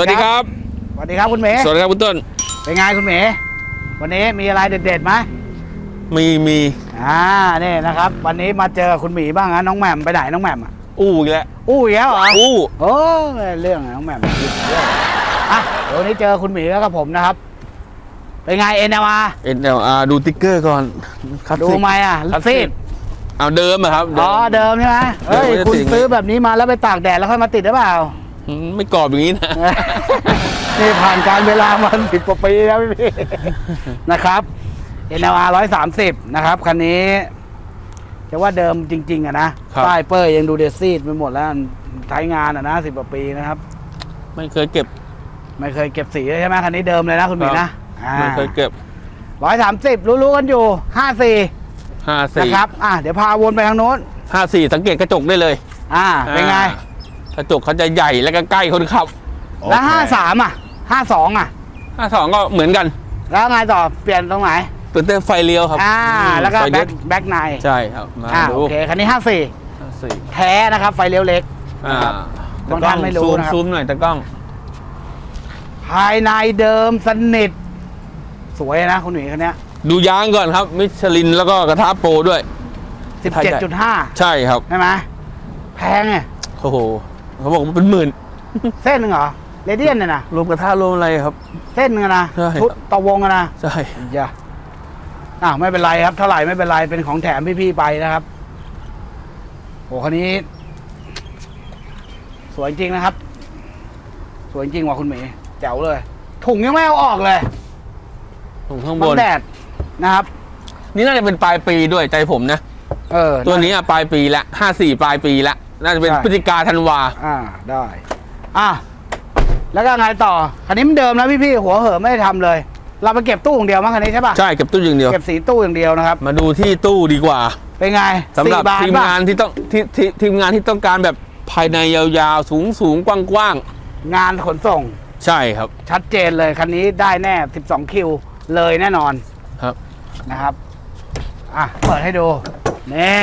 สวัสดีครับ สวัสดีครับคุณเมย์สวัสดีครับคุณต้น เป็นไงคุณเมย์วันนี้มีอะไรเด็ดๆไหมมีมีอ่านี่นะครับ วันนี้มาเจอคุณหมีบ้างนะน้องแหม่มไปไหนน้องแหม่มอะอู้อีกแล้วอู้อีกแล้วเหรออู้โอ้ยเรื่องอะไรน้องแหม่มเรื่องอะเดี๋ยววันนี้เจอคุณหมีแล้วกับผมนะครับ เป็นไงเอ็นมาเอ็นเอลอาร์ดูติ๊กเกอร์ก่อนครับดูไหมอะครับซีดเอาเดิมอะครับอ๋อเดิมใช่ไหมเฮ้ยเดิมไม่ได้คุณติดซื้อแบบนี้มาแล้วไปตากแดดแล้วค่อยมาติดหรือเปล่าอืม ไม่กรอบอย่างนี้นะ นี่ผ่านการเวลามาสิบกว่าปีแล้วพี่ นะครับ NLR ร้อยสามสิบนะครับ คันนี้จะว่าเดิมจริง ๆอะนะครับ ป้ายเปอร์ยังดูเดซีดไปหมดแล้วใช้งานอะนะสิบกว่าปีนะครับ ไม่เคยเก็บ ไม่เคยเก็บสีเลยใช่ไหมคันนี้เดิมเลยนะคุณหมีครันะบไม่เคยเก็บร้อยสามสิบรู้ๆกันอยู่ห้าสี่ห้านะสี่ครับ อะเดี๋ยวพาวนไปทางโน้นห้าสี่สังเกตกระจกได้เลย อ่า เป็นไงอ่าก ระจกเขาจะใหญ่แล้วก็ใกล้คนขับแล้วห้าสามอะห้าสองอะห้าสองก็เหมือนกัน แล้วไงต่อเปลี่ยนตรงไหนเป็นเต้นไฟเลี้ยวครับอ่าแล้วก็ไฟแบ็เลี้ยควแบ็คไนใช่ครับมาอ่าดูโอเคคันนี้ห้าสี่ห้าสี่แท้นะครับไฟเลี้ยวเล็กอ่านะครับบางท่านไม่รู้ซูมนะครับซูมหน่อยตะกล้อง ภายในเดิมสนิท สวยนะคุณหนุ่ยคันเนี้ยดูยางก่อนครับ มิชลินแล้วก็กระทะโปรด้วยสิบเจ็ดจุดห้าใช่ครับใช่ไหมแพงไงโอ้โห เขาบอกว่าเป็นหมื่น เส้นหนึ่งเหรอเรเดียนเนี่ยนะรวมกระทะรวมอะไรครับ เส้นหนึ่งอะนะใช่ ชุดต่อวงอะนะใช่ อย่าอะไม่เป็นไรครับเท่าไหร่ไม่เป็นไรเป็นของแถมพี่ๆไปนะครับโอ้คันนี้ สวยจริงนะครับ สวยจริงว่ะคุณหมีแจ๋วเลย ถุงยังไม่เอาออกเลยตรงข้างบบังนแดดนะครับ นี่น่าจะเป็นปลายปีด้วยใจผมนะ เออตัวนี้อะปลายปีละห้าสี่ปลายปีละ น่าจะเป็นใช่ พฤศจิกาธันวา อ่าได้ อะแล้วก็ไงต่อคันนี้มันเดิมนะพี่ๆหัวเหอะไม่ได้ทำเลย เราไปเก็บตู้อย่างเดียวมั้งคันนี้ใช่ปะใช่เก็บตู้อย่างเดียว เก็บสีตู้อย่างเดียวนะครับ มาดูที่ตู้ดีกว่าเป็นไงสำหรับสี่บาททีมป่ะงานที่ต้องที่ที่ทีมงานที่ต้องการแบบภายในยาวๆ สูงสูงๆกว้างงานขนส่ง ๆ ใช่ครับชัดเจนเลยคันนี้ได้แน่ 12 คิวเลยแน่นอนครับ นะครับ อะ เปิดให้ดู นี่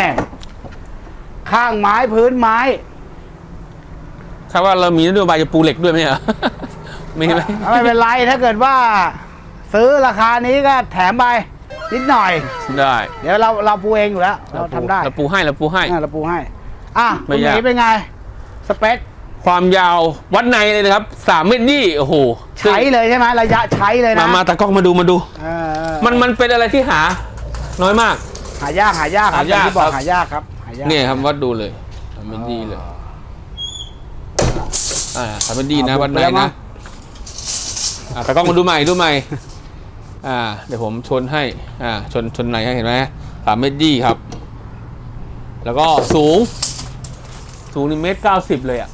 ข้างไม้พื้นไม้ถ้าว่าเรามีนโยบายจะปูเหล็กด้วยไหมฮะมีไหมไม่เป็นไรถ้าเกิดว่า ซื้อราคานี้ก็แถมไปนิดหน่อย ได้ เดี๋ยวเราเราปูเองอยู่แล้ว เราทำได้เราปูให้เราปูให้อะเราปูให้ อะไม่คุณหยากมีเป็นไง สเปค ความยาววัดในเลยนะครับสามเมตรยี่โอ้โห ใช้เลยใช่ไหมระยะใช้เลยมานะ มาตากล้องมาดูมาดูเออมันมันเป็นอะไรที่หา น้อยมาก หายากหายากครับอหายากย่างที่บอกครับหายากครับหา ยากเนี่ยครับวัดดูเลยสามเมตรยี่เลย อ่าสามเมตรยี่นะเอาวัดในไปแล้วมั้นะงอ่าตากล้องมาดูใหม่ดูใหม่ อ่า เดี๋ยวผมชนให้ อ่า ชนชนไหนให้เห็นไหมสามเมตรยี่ครับ แล้วก็สูง สูงนี่เมตรเก้าสิบเลยอะ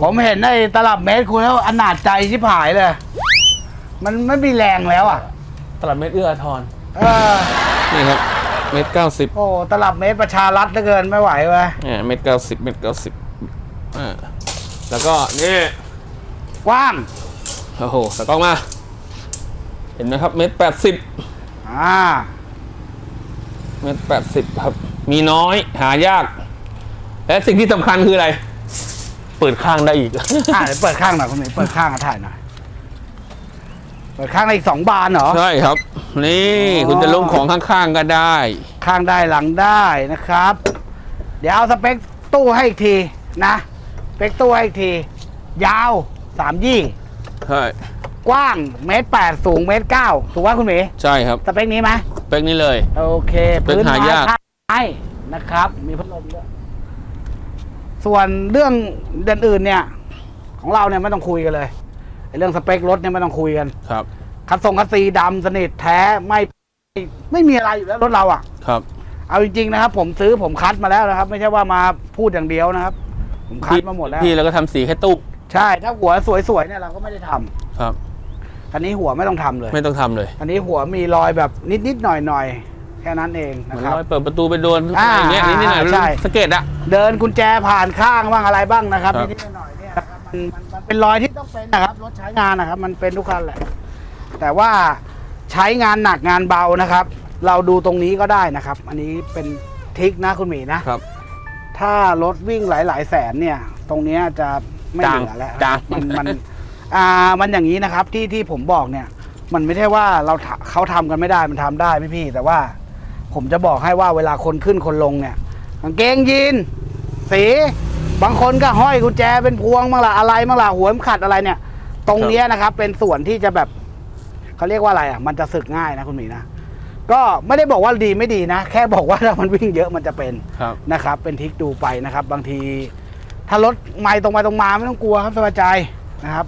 ผมเห็นในตลับเมตรคุณแล้วอนาจใจชิบหายเลย มันไม่มีแรงแล้วอะ ตลับเมตรเอื้ออาทรเออนี่ครับ เมตรเก้าสิบโอ้ตลับเมตรประชารัฐเหลือเกินไม่ไหวเว้ยอ่าเมตรเก้าสิบเมตรเก้าสิบอ่าแล้วก็นี่กว้างโอ้โหตากล้องมา เห็นไหมครับ เมตรแปดสิบอ่าเมตรแปดสิบครับ มีน้อยหายาก และสิ่งที่สำคัญคืออะไร เปิดข้างได้อีก อ่าเดี๋ยวเปิดข้างหน่อยคุณหมีเปิดข้างมาถ่ายหน่อยเปิดข้างในอีกสองบานเหรอ ใช่ครับ นี่ อ๋อ คุณจะลงของข้างๆก็ได้ ข้างได้หลังได้นะครับ เดี๋ยวเอาสเปคตู้ให้อีกทีนะสเปคตู้ให้อีกที ยาวสามยี่ ใช่กว้างเมตรแปดสูงเมตรเก้าถูกว่าคุณหมีใช่ครับสเปคนี้ไหมเปกนี้เลย โอเคเป็นพื้นไม้หายาก ไม้นะครับ มีพัดลมด้วยส่วนเรื่องเดือนอื่นเนี่ย ของเราเนี่ยไม่ต้องคุยกันเลยไอ้เรื่องสเปครถเนี่ยไม่ต้องคุยกัน ครับ คัดทรงคัดซีดำสนิทแท้ไม่ไม่มีอะไรอยู่แล้วรถเราอะ่ะ ครับ เอาจริงๆนะครับ ผมซื้อผมคัดมาแล้วนะครับ ไม่ใช่ว่ามาพูดอย่างเดียวนะครับ ผมคัดมาหมดแล้วพี่แล้วก็ทำสีแค่ตู้ใช่ถ้าหัวสวยๆเนี่ยเราก็ไม่ได้ทำครับอันนี้หัวไม่ต้องทำเลย ไม่ต้องทำเลยอันนี้หัวมีรอยแบบนิดๆหน่อยๆแค่นั้นเองเหมืนะอนครับรอยเปิดประตูไปโดนอ่าอะไรอย่างเงี้ยนิดๆหน่อยใช่ๆสะเก็ดอะ เดินกุญแจผ่านข้างบ้างอะไรบ้างนะครับครับ นิดๆหน่อยๆเนี่ยนะครับมันมันมันเป็นรอยที่ต้องเป็นนะครับรถใช้งานนะครับ มันเป็นทุกคันแหละ แต่ว่าใช้งานหนักงานเบานะครับ เราดูตรงนี้ก็ได้นะครับ อันนี้เป็นทริกนะคุณหมีนะ ครับ ถ้ารถวิ่งหลาย ๆ แสนเนี่ย ตรงเนี้ยจะไม่เหลือแล้วจาง มันมันอ่ามันอย่างนี้นะครับที่ที่ผมบอกเนี่ย มันไม่ใช่ว่าเราทำเขาทำกันไม่ได้มันทำได้พี่พี่แต่ว่า ผมจะบอกให้ว่าเวลาคนขึ้นคนลงเนี่ยกางเกงยีนสีบางคนก็ห้อยกุญแจเป็นพวงบ้างละอะไรบ้างละหัวเข็มขัดอะไรเนี่ย ตรงเนี้ยนะครับ เป็นส่วนที่จะแบบ เขาเรียกว่าอะไรอะมันจะสึกง่ายนะคุณหมีนะก็ไม่ได้บอกว่าดีไม่ดีนะ แค่บอกว่าถ้ามันวิ่งเยอะมันจะเป็นครับนะครับ เป็นทริกดูไปนะครับ บางที ถ้ารถไม่ตรงไปตรงมาไม่ต้องกลัวครับสบายใจนะครับ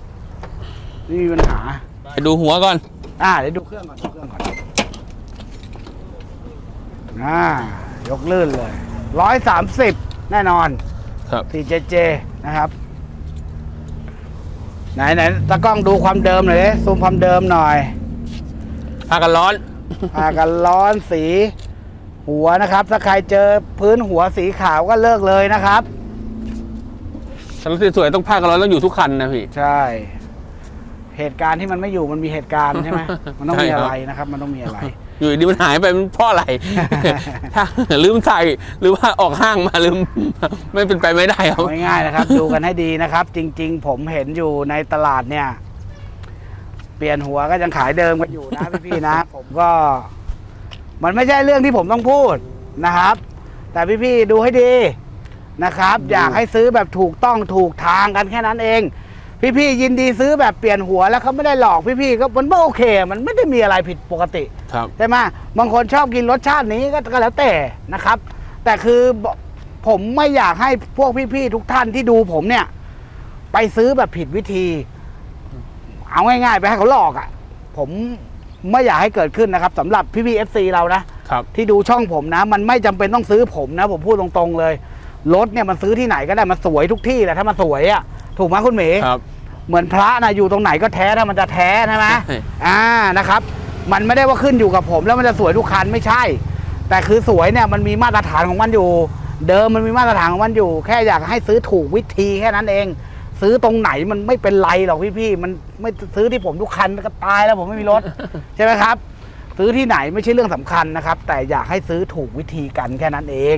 ไม่มีปัญหาไปดูหัวก่อน อ่าเดี๋ยวดูเครื่องก่อนดูเครื่องก่อนอ่ายกลื่นเลยร้อยสามสิบแน่นอนครับ4 j j นะครับ ไหนไหนตากล้องดูความเดิมหน่อยดิซูมความเดิมหน่อย ผ้ากันร้อน พากันร้อนสี หัวนะครับ ถ้าใครเจอพื้นหัวสีขาวก็เลิกเลยนะครับฉันสวยๆต้องผ้ากันร้อนต้องอยู่ทุกคันนะพี่ ใช่ เหตุการณ์ที่มันไม่อยู่มันมีเหตุการณ์ใช่ไหมมันต้องมีใช่ครับอะไรนะครับ มันต้องมีอะไร อยู่ดีมันหายไปมันเพราะอะไร ถ้าลืมใส่หรือว่าออกห้างมาลืม ไม่เป็นไปไม่ได้ครับเอาง่ายๆนะครับ ดูกันให้ดีนะครับ จริง ๆ ผมเห็นอยู่ในตลาดเนี่ย เปลี่ยนหัวก็ยังขายเดิมกันอยู่นะพี่ๆนะ ผมก็ มันไม่ใช่เรื่องที่ผมต้องพูดนะครับ แต่พี่ๆดูให้ดีนะครับ อยากให้ซื้อแบบถูกต้องถูกทางกันแค่นั้นเอง พี่ๆยินดีซื้อแบบเปลี่ยนหัวแล้วเขาไม่ได้หลอกพี่ๆก็มันก็โอเค มันไม่ได้มีอะไรผิดปกติครับใช่ไหมบางคนชอบกินรสชาตินี้ก็ก็แล้วแต่นะครับ แต่คือผมไม่อยากให้พวกพี่ๆทุกท่านที่ดูผมเนี่ย ไปซื้อแบบผิดวิธี เอาง่ายๆ ไปให้เขาหลอกอะ่ะ ผมไม่อยากให้เกิดขึ้นนะครับสำหรับพี่ๆเอฟซีเรานะครับที่ดูช่องผมนะ มันไม่จำเป็นต้องซื้อผมนะ ผมพูดตรงๆเลย รถเนี่ยมันซื้อที่ไหนก็ได้มันสวยทุกที่แหละถ้ามันสวยอะ่ะถูกไหมคุณเหมย์ครับ เหมือนพระนะอยู่ตรงไหนก็แท้ถ้ามันจะแท้ใช่ไหมใช่ อ่านะครับ มันไม่ได้ว่าขึ้นอยู่กับผม แล้วมันจะสวยทุกคันไม่ใช่ แต่คือสวยเนี่ยมันมีมาตรฐานของมันอยู่ เดิมมันมีมาตรฐานของมันอยู่ แค่อยากให้ซื้อถูกวิธีแค่นั้นเอง ซื้อตรงไหนมันไม่เป็นไรหรอกพี่ๆมันไม่ซื้อที่ผมทุกคันก็ตายแล้วผมไม่มีรถ ใช่ไหมครับ ซื้อที่ไหนไม่ใช่เรื่องสำคัญนะครับ แต่อยากให้ซื้อถูกวิธีกันแค่นั้นเอง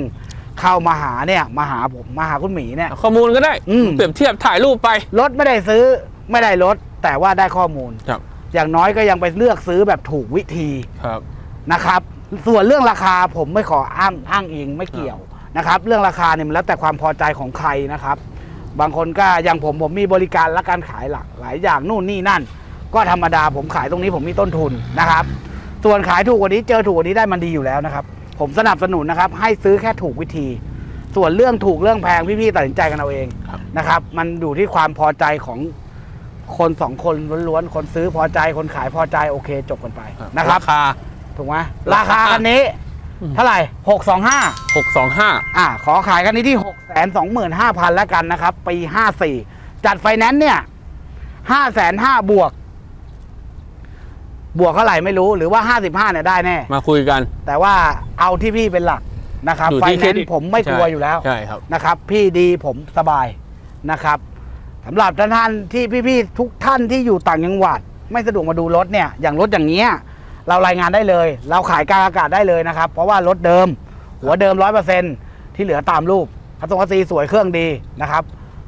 เข้ามาหาเนี่ยมาหาผมมาหาคุณหมีเนี่ยข้อมูลก็ได้อืมเปรียบเทียบถ่ายรูปไปรถไม่ได้ซื้อไม่ได้รถแต่ว่าได้ข้อมูลครับ อย่างน้อยก็ยังไปเลือกซื้อแบบถูกวิธีครับนะครับ ส่วนเรื่องราคาผมไม่ขออ้างอ้างอิงไม่เกี่ยวนะครับ เรื่องราคาเนี่ยมันแล้วแต่ความพอใจของใครนะครับ บางคนก็อย่างผมผมมีบริการและการขายหลักหลายอย่างนู่นนี่นั่น ก็ธรรมดาผมขายตรงนี้ผมมีต้นทุนนะครับ ส่วนขายถูกกว่านี้เจอถูกกว่านี้ได้มันดีอยู่แล้วนะครับ ผมสนับสนุนนะครับ ให้ซื้อแค่ถูกวิธี ส่วนเรื่องถูกเรื่องแพงพี่ๆตัดสินใจกันเอาเองครับนะครับ มันอยู่ที่ความพอใจของคนสองคนล้วนๆคนซื้อพอใจคนขายพอใจโอเคจบกันไปนะครับราคาถูกไหมราคาคันนี้ เท่าไหร่หกสองห้าหกสองห้าอ่าขอขายคันนี้ที่หกแสนสองหมื่นห้าพันแล้วกันนะครับ ปีห้าสี่จัดไฟแนนซ์เนี่ยห้าแสนห้าบวก บวกเท่าไหร่ไม่รู้หรือว่าห้าสิบห้าเนี่ยได้แน่ มาคุยกัน แต่ว่าเอาที่พี่เป็นหลักนะครับ อยู่ไฟที่แนเคนรดิตซ์ผมไม่กลัวอยู่แล้ว ใช่ครับ นะครับ พี่ดีผมสบายนะครับสำหรับท่านท่านที่พี่ๆทุกท่านที่อยู่ต่างจังหวัด ไม่สะดวกมาดูรถเนี่ย อย่างรถอย่างเงี้ย เรารายงานได้เลย เราขายกลางอากาศได้เลยนะครับ เพราะว่ารถเดิม หัวเดิมร้อยเปอร์เซ็นที่เหลือตามรูปคัสงคัสซีสวยเครื่องดีนะครับ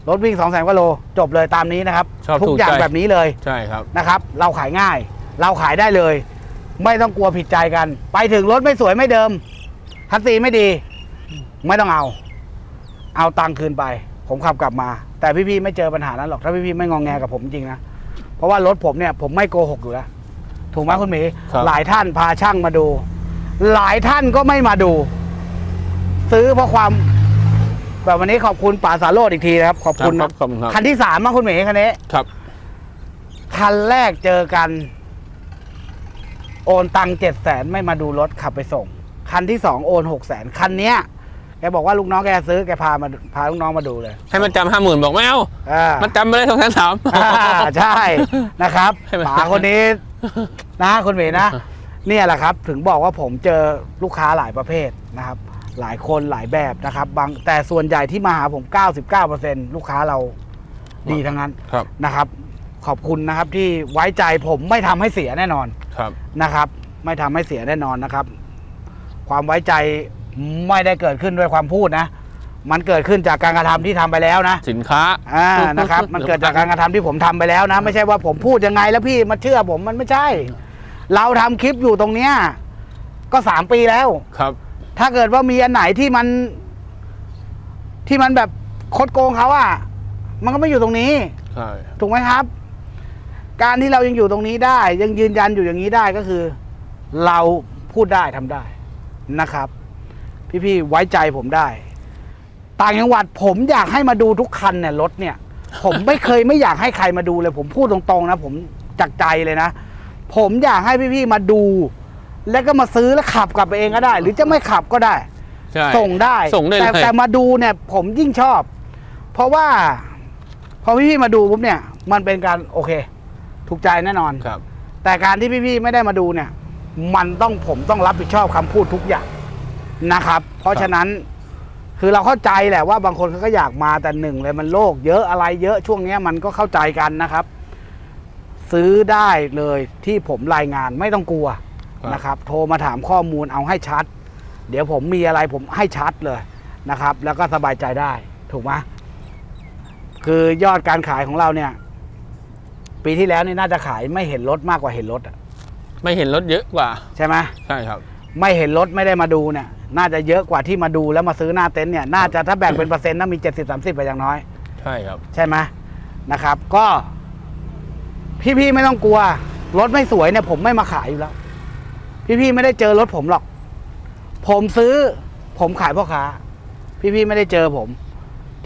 รถวิ่งสองแสนกว่าโลจบเลยตามนี้นะครับชอบทุกถูกอย่างใจ แบบนี้เลยใช่ครับ นะครับ เราขายง่าย เราขายได้เลย ไม่ต้องกลัวผิดใจกัน ไปถึงรถไม่สวยไม่เดิมคัสซีไม่ดี ไม่ต้องเอา เอาตังค์คืนไป ผมขับกลับมา แต่พี่ๆไม่เจอปัญหานั้นหรอกถ้าพี่ๆไม่งองแงกับผมจริงนะเพราะว่ารถผมเนี่ยผมไม่โกหกอยู่แล้ว ถูกไหมคุณหมีครับ หลายท่านพาช่างมาดู หลายท่านก็ไม่มาดู ซื้อเพราะความ แบบวันนี้ขอบคุณป๋าสาโรดอีกทีนะครับ ขอบคุณครับขอบคุณครับ คันที่สามมาคุณหมีคันนี้ ครับ คันแรกเจอกัน โอนตังเจ็ดแสนไม่มาดูรถขับไปส่ง คันที่สองโอนหกแสนคันเนี้ยแกบอกว่าลูกน้องแกซื้อแกพามาพาลูกน้องมาดูเลยให้มันจำห้าหมื่นบอกไม่เอาอ่ามันจำไปเลยสองแสนสาม อ่าใช่นะครับให้มัน ป๋าคนนี้ นะคุณเมย์นะ เนี่ยแหละครับ ถึงบอกว่าผมเจอลูกค้าหลายประเภทนะครับ หลายคนหลายแบบนะครับบางแต่ส่วนใหญ่ที่มาหาผม 99%ลูกค้าเราดีทั้งนั้นครับ นะครับ ขอบคุณนะครับที่ไว้ใจผมไม่ทำให้เสียแน่นอนครับ นะครับ ไม่ทำให้เสียแน่นอนนะครับ ความไว้ใจไม่ได้เกิดขึ้นด้วยความพูดนะ มันเกิดขึ้นจากการกระทำที่ทำไปแล้วนะ สินค้าอ่านะครับ มันเกิดจากการกระทำที่ผมทำไปแล้วนะ ไม่ใช่ว่าผมพูดยังไงแล้วพี่มาเชื่อผมมันไม่ใช่ เราทำคลิปอยู่ตรงเนี้ยก็สามปีแล้วครับ ถ้าเกิดว่ามีอันไหนที่มัน ที่มันแบบคดโกงเขาอะมันก็ไม่อยู่ตรงนี้ใช่ถูกไหมครับ การที่เรายังอยู่ตรงนี้ได้ ยังยืนยันอยู่อย่างนี้ได้ก็คือ เราพูดได้ทำได้นะครับ พี่ๆไว้ใจผมได้ ต่างจังหวัดผมอยากให้มาดูทุกคันเนี่ยรถเนี่ย ผมไม่เคยไม่อยากให้ใครมาดูเลย ผมพูดตรงๆนะ ผมจากใจเลยนะ ผมอยากให้พี่ๆมาดู แล้วก็มาซื้อแล้วขับกลับไปเองก็ได้ หรือจะไม่ขับก็ได้ ใช่ ส่งได้ส่งได้แต่เลยแต่มาดูเนี่ย ผมยิ่งชอบ เพราะว่า พอพี่ๆมาดูปุ๊บเนี่ย มันเป็นการโอเค ถูกใจแน่นอน ครับ แต่การที่พี่ๆไม่ได้มาดูเนี่ย มันต้องผมต้องรับผิดชอบคำพูดทุกอย่างนะครับ เพราะฉะนั้น คือเราเข้าใจแหละว่าบางคนเขาก็อยากมาแต่หนึ่งเลยมันโลกเยอะอะไรเยอะช่วงเนี้ยมันก็เข้าใจกันนะครับ ซื้อได้เลยที่ผมรายงานไม่ต้องกลัวครับนะครับ โทรมาถามข้อมูลเอาให้ชัด เดี๋ยวผมมีอะไรผมให้ชัดเลยนะครับ แล้วก็สบายใจได้ถูกไหมคือยอดการขายของเราเนี่ย ปีที่แล้วนี่น่าจะขายไม่เห็นรถมากกว่าเห็นรถอะไม่เห็นรถเยอะกว่า ใช่ไหมใช่ครับ ไม่เห็นรถไม่ได้มาดูเนี่ย น่าจะเยอะกว่าที่มาดูแล้วมาซื้อหน้าเต็นท์เนี่ยน่าจะถ้าแบ่งเป็นเปอร์เซ็นต์น่ามีเจ็ดสิบสามสิบไปอย่างน้อย ใช่ครับ ใช่ไหมนะครับ ก็ พี่ๆไม่ต้องกลัว รถไม่สวยเนี่ย ผมไม่มาขายอยู่แล้ว พี่ๆไม่ได้เจอรถผมหรอก ผมซื้อ ผมขายพ่อค้า พี่ๆไม่ได้เจอผม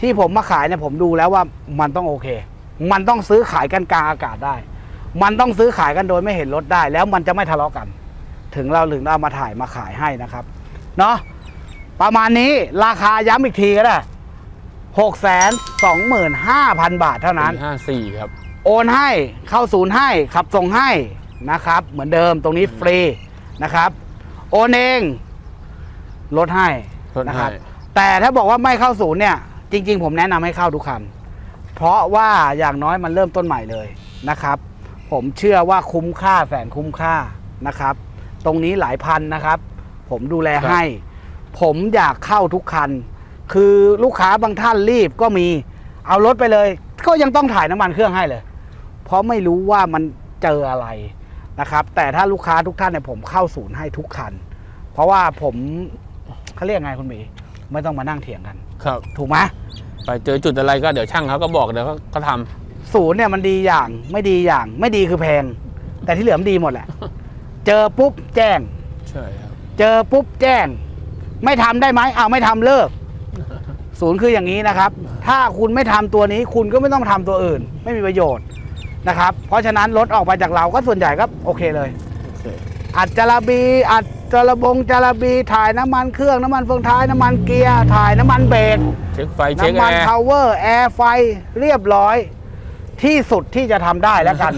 ที่ผมมาขายเนี่ยผมดูแล้วว่ามันต้องโอเค มันต้องซื้อขายกันกลางอากาศได้ มันต้องซื้อขายกันโดยไม่เห็นรถได้ แล้วมันจะไม่ทะเลาะกัน ถึงเราถึงเรามาถ่ายมาขายให้นะครับ เนาะประมาณนี้ราคาย้ำอีกทีก็ได้หกแสนสองหมื่นห้าพันบาทเท่านั้นห้าสี่ครับ โอนให้เข้าศูนย์ให้ขับส่งให้นะครับ เหมือนเดิมตรงนี้ฟรีนะครับ โอนเองลดให้ลดให้นะครับ แต่ถ้าบอกว่าไม่เข้าศูนย์เนี่ย จริง ๆ ผมแนะนำให้เข้าทุกคัน เพราะว่าอย่างน้อยมันเริ่มต้นใหม่เลยนะครับ ผมเชื่อว่าคุ้มค่าแสนคุ้มค่านะครับ ตรงนี้หลายพันนะครับ ผมดูแลให้ ผมอยากเข้าทุกคัน คือลูกค้าบางท่านรีบก็มีเอารถไปเลย ก็ยังต้องถ่ายน้ำมันเครื่องให้เลย เพราะไม่รู้ว่ามันเจออะไรนะครับ แต่ถ้าลูกค้าทุกท่านเนี่ยผมเข้าศูนย์ให้ทุกคัน เพราะว่าผมเขาเรียกไงคุณหมีไม่ต้องมานั่งเถียงกัน ครับ ถูกไหมไปเจอจุดอะไรก็เดี๋ยวช่างเขาก็บอกเดี๋ยวเขาก็ทำศูนย์เนี่ยมันดีอย่างไม่ดีอย่าง ไม่ดีคือแพง แต่ที่เหลือมันดีหมดแหละ เจอปุ๊บแจ้งใช่ครับ เจอปุ๊บแจ้ง ไม่ทำได้ไหมเอาไม่ทำเลิก ศูนย์คืออย่างนี้นะครับ ถ้าคุณไม่ทำตัวนี้คุณก็ไม่ต้องทำตัวอื่น ไม่มีประโยชน์นะครับ เพราะฉะนั้นรถออกมาจากเราก็ส่วนใหญ่ก็โอเคเลย โอเคอัดจาระบีอัดจาระบงจาระบีถ่ายน้ำมันเครื่องน้ำมันเฟืองท้ายน้ำมันเกียร์ถ่ายน้ำมันเบรก เช็คไฟเช็คน้ำแอมันร์ พาวเวอร์แอร์ไฟเรียบร้อย ที่สุดที่จะทำได้แล้วกัน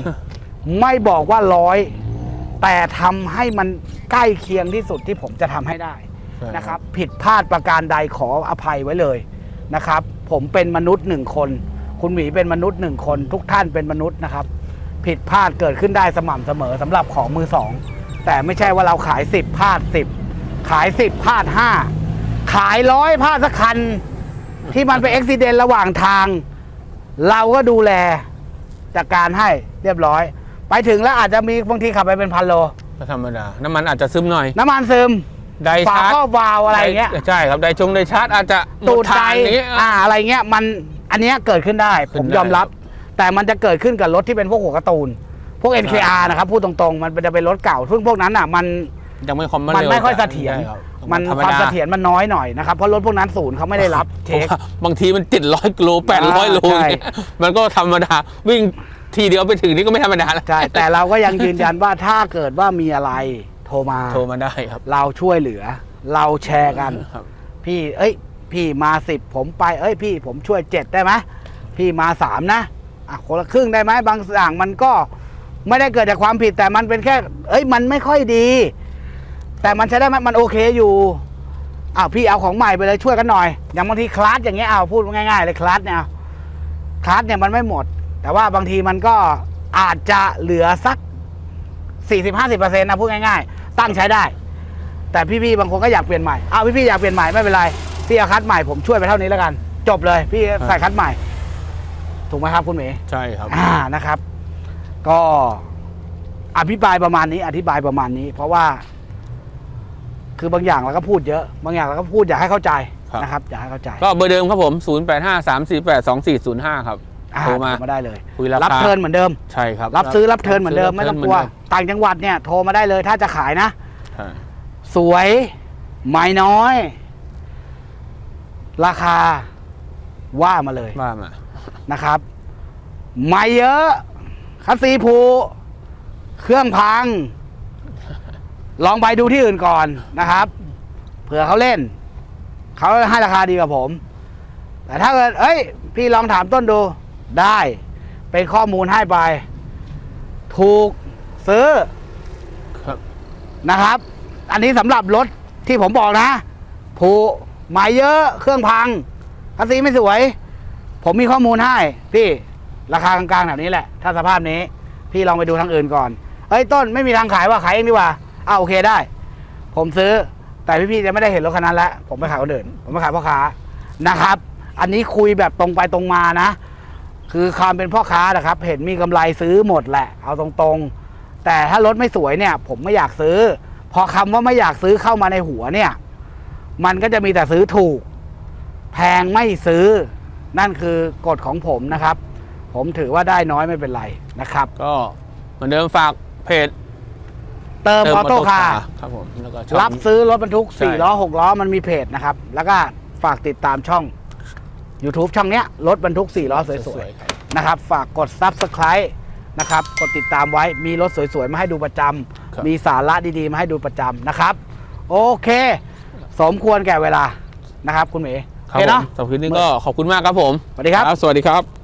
ไม่บอกว่าร้อย แต่ทำให้มันใกล้เคียงที่สุดที่ผมจะทำให้ได้ใช่นะครับ ผิดพลาดประการใดขออภัยไว้เลยนะครับ ผมเป็นมนุษย์หนึ่งคน คุณหมีเป็นมนุษย์หนึ่งคน ทุกท่านเป็นมนุษย์นะครับ ผิดพลาดเกิดขึ้นได้สม่ำเสมอสำหรับของมือสอง แต่ไม่ใช่ว่าเราขายสิบพลาดสิบขายสิบพลาดห้าขายร้อยพลาดสักคัน ที่มันเป็นอุบิเหตุระหว่างทาง เราก็ดูแลจัดการให้เรียบร้อย ไปถึงแล้วอาจจะมีบางทีขับไปเป็นพันโล ก็ธรรมดา น้ำมันอาจจะซึมหน่อย น้ำมันซึมไดฝาชาร์จครอบวาล์วอะไรเงี้ย ใช่ครับ ไดชงไดชาร์จอาจจะหมตูดใจทางนี้ อ่าอะไรเงี้ยมันอันเนี้ยเกิดขึ้นได้ ขึ้นผมได้ยอมรับครัแต่มันจะเกิดขึ้นกับรถที่เป็นพวกหัวการ์ตูน พวก NKR นะครับพูดตรงๆ มันจะเป็นรถเก่าซึ่งพวกนั้นอะมัน ยังไม่คอมมันไม่ค่อยเสถียรใช่ครับมันธรรความดาเสถียรมันน้อยหน่อยนะครับ เพราะรถพวกนั้นศูนย์เขาไม่ได้รับเช็คผมว่าบางทีมันเจ็ดร้อยกิโลแปดร้อยโลใช่ เนี่ยมันก็ธรรมดา วิ่ง ทีเดียวไปถึงนี่ก็ไม่ธรรมดาแล้วใช่แต่เราก็ยังยืนยันว่าถ้าเกิดว่ามีอะไรโทรมา โทรมาได้ครับ เราช่วยเหลือ เราแชร์กัน ครับพี่เอ้ย พี่มาสิบผมไป เอ้ย พี่ผมช่วยเจ็ดได้ไหมพี่มาสามนะอะคนละครึ่งได้ไหมบางอย่างมันก็ไม่ได้เกิดจากความผิดแต่มันเป็นแค่ เอ้ย มันไม่ค่อยดี แต่มันใช้ได้ไหมมันโอเคอยู่อ้าวพี่เอาของใหม่ไปเลยช่วยกันหน่อย อย่างบางทีคลาสอย่างเงี้ยเอาพูดง่ายๆเลยคลาสเนี่ยเอาคลาสเนี่ยมันไม่หมด แต่ว่าบางทีมันก็อาจจะเหลือสักสี่สิบห้าสิบเปอร์เซ็นต์นะพูดง่ายๆ ตั้งใช้ได้ แต่พี่ๆบางคนก็อยากเปลี่ยนใหม่เอาพี่ๆอยากเปลี่ยนใหม่ไม่เป็นไรพี่เอาคัดใหม่ผมช่วยไปเท่านี้แล้วกัน จบเลยพี่ใส่คัดใหม่ ถูกไหมครับคุณเมย์ใช่ครับ อ่านะครับ ก็อภิปรายประมาณนี้ อธิบายประมาณนี้ เพราะว่า คือบางอย่างเราก็พูดเยอะ บางอย่างเราก็พูดอยากให้เข้าใจครับ นะครับอยากให้เข้าใจ ก็เบอร์เดิมครับผม 0 8 5 3 4 8 2 4 0 5 ครับอ่ โทรมามาได้เลยคุยราคารับเทิร์นเหมือนเดิม ใช่ครับ รับซื้อรับเทิร์นเหมือนเดิมไม่ต้องกลัว ต่างจังหวัดเนี่ยโทรมาได้เลย ถ้าจะขายนะใช่สวยไม้น้อย ราคาว่ามาเลยว่ามานะครับ ไม่เยอะ คัสซีผูเครื่องพัง ลองไปดูที่อื่นก่อนนะครับ เผื่อเขาเล่น เขาให้ราคาดีกว่าผม แต่ถ้าเกิดเอ้ย พี่ลองถามต้นดู ได้ เป็นข้อมูลให้ไป ถูกซื้อครับ นะครับ อันนี้สำหรับรถที่ผมบอกนะ ผูหมายเยอะเครื่องพังคัสซีไม่สวย ผมมีข้อมูลให้ พี่ราคากลางๆแบบนี้แหละ ถ้าสภาพนี้ พี่ลองไปดูทางอื่นก่อนเอ้ยต้นไม่มีทางขายว่าขายเองดีกว่าอ้าโอเคได้ ผมซื้อแต่พี่ๆจะไม่ได้เห็นรถคันนั้นแล้วผมไปขายคนอื่น ผมไปขายพ่อค้านะครับ อันนี้คุยแบบตรงไปตรงมานะ คือความเป็นพ่อค้านะครับ เห็นมีกำไรซื้อหมดแหละ เอาตรงๆ แต่ถ้ารถไม่สวยเนี่ย ผมไม่อยากซื้อ พอคำว่าไม่อยากซื้อเข้ามาในหัวเนี่ย มันก็จะมีแต่ซื้อถูก แพงไม่ซื้อ นั่นคือกฎของผมนะครับ ผมถือว่าได้น้อยไม่เป็นไรนะครับ ก็เหมือนเดิมฝากเพจเติมออโต้คาร์ครับผมแล้วก็ช่องรับซื้อรถบรรทุกใช่4ล้อ6ล้อมันมีเพจนะครับ แล้วก็ฝากติดตามช่อง YouTube ช่องเนี้ยรถบรรทุก4ล้อสวยๆครับๆนะครับ ฝากกด Subscribe นะครับ กดติดตามไว้มีรถสวยๆ มาให้ดูประจครับำมีสาระดีๆ มาให้ดูประจำนะครับ โอเค สมควรแก่เวลานะครับ คุณเมย์ครับโอเคผมเนาะสำหรับคลิปนี้ก็ขอบคุณมากครับผมสวัสดีครับ สวัสดีครับ